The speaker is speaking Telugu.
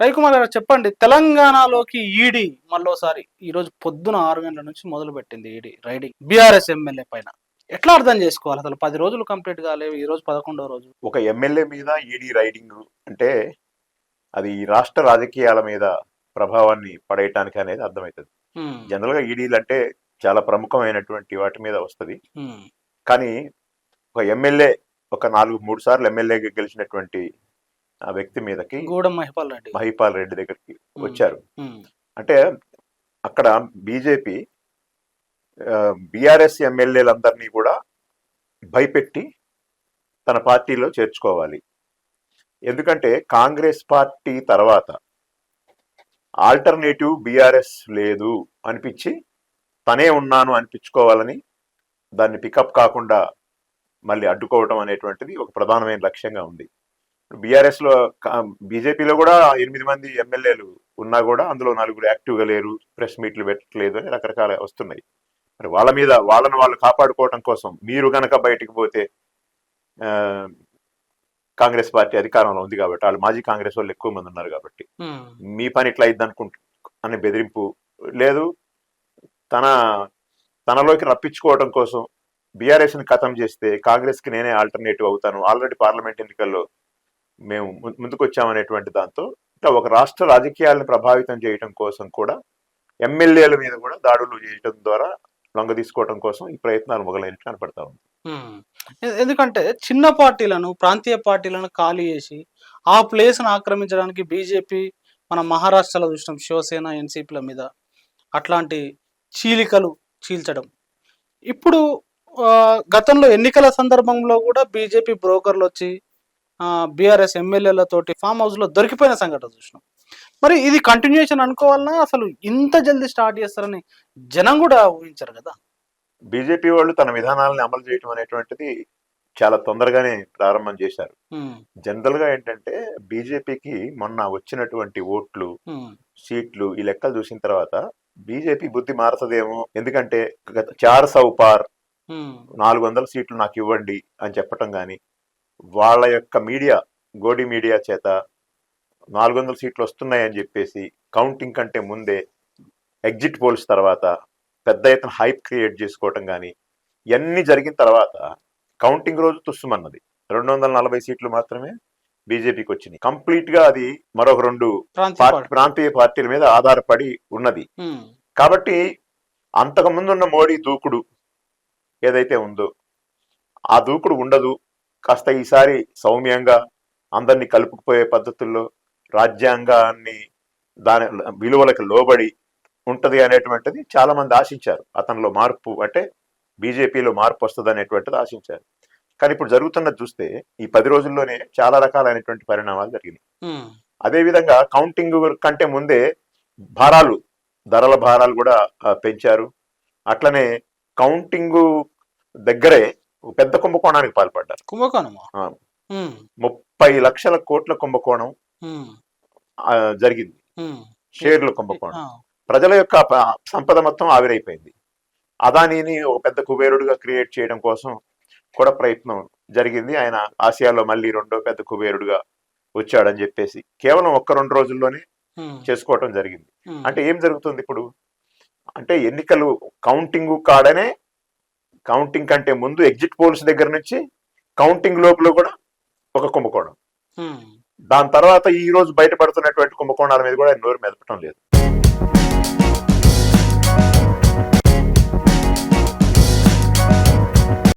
రవికుమార్ గారు చెప్పండి తెలంగాణలోకి ఈడీ మళ్ళోసారి ఈ రోజు పొద్దున ఆరు గంటల నుంచి మొదలు పెట్టింది ఈడీ రైడింగ్ బీఆర్ఎస్ ఎమ్మెల్యే పైన. ఎట్లా అర్థం చేసుకోవాలి? అసలు పది రోజులు కంప్లీట్ కాలేవు ఈ రోజు పదకొండో రోజు. ఒక ఎమ్మెల్యే మీద ఈడీ రైడింగ్ అంటే అది రాష్ట్ర రాజకీయాల మీద ప్రభావాన్ని పడేయటానికి అనేది అర్థమవుతుంది. జనరల్గా ఈడీలు అంటే చాలా ప్రముఖమైనటువంటి వాటి మీద వస్తది. కానీ ఒక ఎమ్మెల్యే ఒక నాలుగు మూడు సార్లు ఎమ్మెల్యేగా గెలిచినటువంటి ఆ వ్యక్తి మీదకి గూడెం మహిపాల్ రెడ్డి. మహిపాల్ రెడ్డి దగ్గరికి వచ్చారు. అంటే అక్కడ బీజేపీ బీఆర్ఎస్ ఎమ్మెల్యేలందరినీ కూడా భయపెట్టి తన పార్టీలో చేర్చుకోవాలి. ఎందుకంటే కాంగ్రెస్ పార్టీ తర్వాత ఆల్టర్నేటివ్ బీఆర్ఎస్ లేదు అనిపించి తనే ఉన్నాను అనిపించుకోవాలని దాన్ని పికప్ కాకుండా మళ్ళీ అడ్డుకోవటం అనేటువంటిది ఒక ప్రధానమైన లక్ష్యంగా ఉంది. బీఆర్ఎస్లో బీజేపీలో కూడా ఎనిమిది మంది ఎమ్మెల్యేలు ఉన్నా కూడా అందులో నలుగురు యాక్టివ్గా లేరు ప్రెస్ మీట్లు పెట్టలేదు అని రకరకాల వస్తున్నాయి. మరి వాళ్ళ మీద వాళ్ళని వాళ్ళు కాపాడుకోవటం కోసం మీరు గనక బయటికి పోతే కాంగ్రెస్ పార్టీ అధికారంలో ఉంది కాబట్టి వాళ్ళు మాజీ కాంగ్రెస్ వాళ్ళు ఎక్కువ మంది ఉన్నారు కాబట్టి మీ పని ఇట్లా అయింది అనుకుంటు అనే బెదిరింపు లేదు. తన తనలోకి రప్పించుకోవడం కోసం బీఆర్ఎస్ని ఖతం చేస్తే కాంగ్రెస్కి నేనే ఆల్టర్నేటివ్ అవుతాను. ఆల్రెడీ పార్లమెంట్ ఎన్నికల్లో మేము ముందుకొచ్చామనేటువంటి ముందుకు వచ్చామనేటువంటి దాంతో ఇట్లా ఒక రాష్ట్ర రాజకీయాలను ప్రభావితం చేయడం కోసం కూడా ఎమ్మెల్యేల మీద కూడా దాడులు చేయడం ద్వారా లొంగ తీసుకోవడం కోసం ఈ ప్రయత్నాలు మొదలైనట్టు కనపడతా ఉంది. ఎందుకంటే చిన్న పార్టీలను ప్రాంతీయ పార్టీలను ఖాళీ చేసి ఆ ప్లేస్ను ఆక్రమించడానికి బీజేపీ మన మహారాష్ట్రలో చూసినాం శివసేన ఎన్సీపీల మీద అట్లాంటి చీలికలు చీల్చడం. ఇప్పుడు గతంలో ఎన్నికల సందర్భంలో కూడా బీజేపీ బ్రోకర్లు వచ్చి బీఆర్ఎస్ ఎమ్మెల్యేలతోటి ఫామ్ హౌస్లో దొరికిపోయిన సంఘటన చూసినాం. మరి ఇది కంటిన్యూషన్ అనుకోవాలన్నా అసలు ఇంత జల్దీ స్టార్ట్ చేస్తారని జనం కూడా ఊహించారు కదా. బీజేపీ వాళ్ళు తన విధానాలను అమలు చేయడం అనేటువంటిది చాలా తొందరగానే ప్రారంభం చేశారు. జనరల్గా ఏంటంటే బీజేపీకి మొన్న వచ్చినటువంటి ఓట్లు సీట్లు ఈ లెక్కలు చూసిన తర్వాత బీజేపీ బుద్ధి మారుతుందేమో. ఎందుకంటే చార్ సౌ పార్ నాలుగు వందల సీట్లు నాకు ఇవ్వండి అని చెప్పటం కానీ వాళ్ళ యొక్క మీడియా గోడి మీడియా చేత నాలుగు వందల సీట్లు వస్తున్నాయని చెప్పేసి కౌంటింగ్ కంటే ముందే ఎగ్జిట్ పోల్స్ తర్వాత పెద్ద ఎత్తున హైప్ క్రియేట్ చేసుకోవటం కానీ ఇవన్నీ జరిగిన తర్వాత కౌంటింగ్ రోజు తుస్సుమన్నది. రెండు వందల నలభై సీట్లు మాత్రమే బీజేపీకి వచ్చినాయి. కంప్లీట్గా అది మరొక రెండు ప్రాంతీయ పార్టీ పార్టీ. ప్రాంతీయ పార్టీల మీద ఆధారపడి ఉన్నది. కాబట్టి అంతకు ముందున్న మోడీ దూకుడు ఏదైతే ఉందో ఆ దూకుడు ఉండదు. కాస్త ఈసారి సౌమ్యంగా అందరినీ కలుపుకుపోయే పద్ధతుల్లో రాజ్యాంగాన్ని దాని విలువలకు లోబడి ఉంటది అనేటువంటిది చాలా మంది ఆశించారు. అతనిలో మార్పు అంటే బీజేపీలో మార్పు వస్తుంది అనేటువంటిది ఆశించారు. కానీ ఇప్పుడు జరుగుతున్నది చూస్తే ఈ పది రోజుల్లోనే చాలా రకాలైనటువంటి పరిణామాలు జరిగినాయి. అదేవిధంగా కౌంటింగ్ కంటే ముందే భారాలు ధరల భారాలు కూడా పెంచారు. అట్లనే కౌంటింగ్ దగ్గరే పెద్ద కుంభకోణానికి పాల్పడ్డారు. కుంభకోణమా? ముప్పై లక్షల కోట్ల కుంభకోణం జరిగింది. షేర్ల కుంభకోణం. ప్రజల యొక్క సంపద మొత్తం ఆవిరైపోయింది. అదానీని ఒక పెద్ద కుబేరుడుగా క్రియేట్ చేయడం కోసం కూడా ప్రయత్నం జరిగింది. ఆయన ఆసియాలో మళ్ళీ రెండో పెద్ద కుబేరుడుగా వచ్చాడని చెప్పేసి కేవలం ఒక్క రెండు రోజుల్లోనే చేసుకోవటం జరిగింది. అంటే ఏం జరుగుతుంది ఇప్పుడు? అంటే ఎన్నికలు కౌంటింగ్ కాడనే కౌంటింగ్ కంటే ముందు ఎగ్జిట్ పోల్స్ దగ్గర నుంచి కౌంటింగ్ లోపల కూడా ఒక కుంభకోణం. దాని తర్వాత ఈ రోజు బయటపడుతున్నటువంటి కుంభకోణాల మీద కూడా నోరు మెదపటం లేదు